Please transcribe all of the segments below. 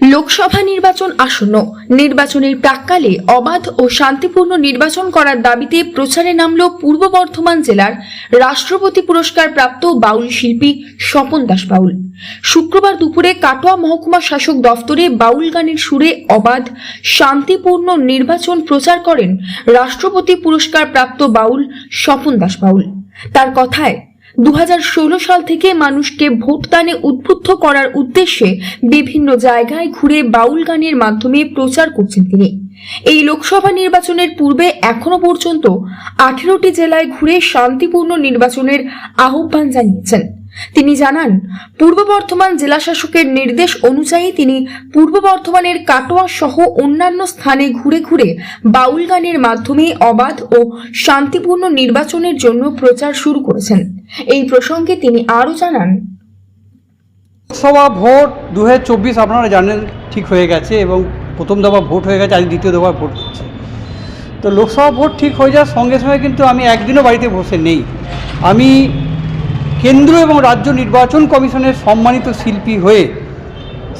লোকসভা নির্বাচন আসন্ন। নির্বাচনের প্রাককালে অবাধ ও শান্তিপূর্ণ নির্বাচন করার দাবিতে প্রচারে নামল পূর্ব বর্ধমান জেলার রাষ্ট্রপতি পুরস্কার প্রাপ্ত বাউল শিল্পী স্বপন দাস বাউল। শুক্রবার দুপুরে কাটোয়া মহকুমা শাসক দফতরে বাউল গানের সুরে অবাধ, শান্তিপূর্ণ নির্বাচন প্রচার করেন রাষ্ট্রপতি পুরস্কার প্রাপ্ত বাউল স্বপন দাস বাউল। তার কথায় দু হাজার ষোলো সাল থেকে মানুষকে ভোটদানে উদ্বুদ্ধ করার উদ্দেশ্যে বিভিন্ন জায়গায় ঘুরে বাউল গানের মাধ্যমে প্রচার করছেন তিনি। এই লোকসভা নির্বাচনের পূর্বে এখনও পর্যন্ত আঠেরোটি জেলায় ঘুরে শান্তিপূর্ণ নির্বাচনের আহ্বান জানিয়েছেন। তিনি জানান, পূর্ব বর্ধমান জেলা শাসকের নির্দেশ অনুযায়ী তিনি পূর্ব বর্ধমানের কাটোয়া সহ অন্যান্য স্থানে ঘুরে ঘুরে বাউল গানের মাধ্যমে অবাধ ও শান্তিপূর্ণ নির্বাচনের জন্য প্রচার শুরু করেছেন। এই প্রসঙ্গে তিনি আরও জানান, লোকসভা ভোট দু আপনারা জানেন ঠিক হয়ে গেছে এবং প্রথম দফা ভোট হয়ে গেছে, আজ দ্বিতীয় দফা ভোট হচ্ছে। তো লোকসভা ভোট ঠিক হয়ে যাওয়ার সঙ্গে সঙ্গে কিন্তু আমি একদিনও বাড়িতে বসে নেই। আমি কেন্দ্র এবং রাজ্য নির্বাচন কমিশনের সম্মানিত শিল্পী হয়ে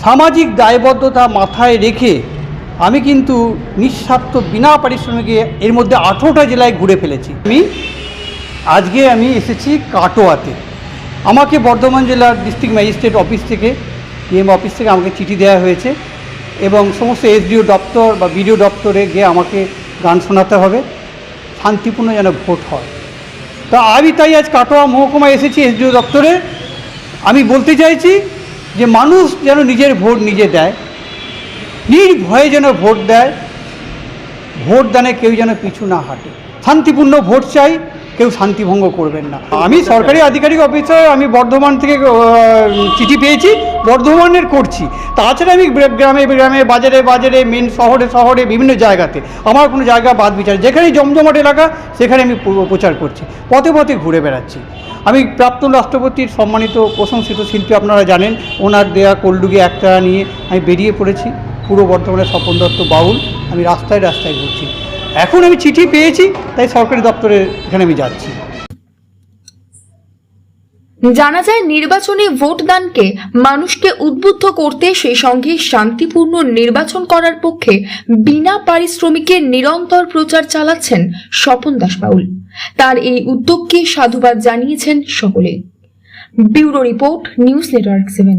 সামাজিক দায়বদ্ধতা মাথায় রেখে আমি কিন্তু নিঃস্বার্থ বিনা পারিশ্রমিকে এর মধ্যে আঠেরোটা জেলায় ঘুরে ফেলেছি। আমি আজকে আমি এসেছি কাটোয়াতে। আমাকে বর্ধমান জেলার ডিস্ট্রিক্ট ম্যাজিস্ট্রেট অফিস থেকে ডিএম অফিস থেকে আমাকে চিঠি দেওয়া হয়েছে এবং সমস্ত এসডিও দপ্তর বা বিডিও দপ্তরে গিয়ে আমাকে গান শোনাতে হবে। শান্তিপূর্ণ যেন ভোট হয়। তা আমি তাই আজ কাটোয়া মহকুমায় এসেছি এসডিও দপ্তরে। আমি বলতে চাইছি যে মানুষ যেন নিজের ভোট নিজে দেয়, নির্ভয়ে যেন ভোট দেয় ভোট দানে কেউ যেন পিছু না হাঁটে। শান্তিপূর্ণ ভোট চাই কেউ শান্তিভঙ্গ করবেন না। আমি সরকারি আধিকারিক অফিসার আমি বর্ধমান থেকে চিঠি পেয়েছি, বর্ধমানের করছি। তাছাড়া আমি গ্রামে গ্রামে, বাজারে বাজারে, মেন শহরে শহরে, বিভিন্ন জায়গাতে। আমার কোনো জায়গা বাদ বিচার যেখানেই জমজমাট এলাকা, সেখানে আমি প্রচার করছি। পথে পথে ঘুরে বেড়াচ্ছি। আমি প্রাক্তন রাষ্ট্রপতির সম্মানিত প্রশংসিত শিল্পী আপনারা জানেন, ওনার দেয়া কল্ডুগি একটা নিয়ে আমি বেরিয়ে পড়েছি। পূর্ব বর্ধমানের স্বপন দত্ত বাউল। আমি রাস্তায় রাস্তায় ঘুরছি। এখন আমি চিঠি পেয়েছি, তাই সরকারি দপ্তরে এখানে আমি যাচ্ছি। জানা যায় নির্বাচনে ভোটদানকে মানুষকে উদ্বুদ্ধ করতে সেই সঙ্গে শান্তিপূর্ণ নির্বাচন করার পক্ষে বিনা পারিশ্রমিকে নিরন্তর প্রচার চালাচ্ছেন স্বপন দাস বাউল তার এই উদ্যোগকে সাধুবাদ জানিয়েছেন সকলে। Bureau report, news network seven.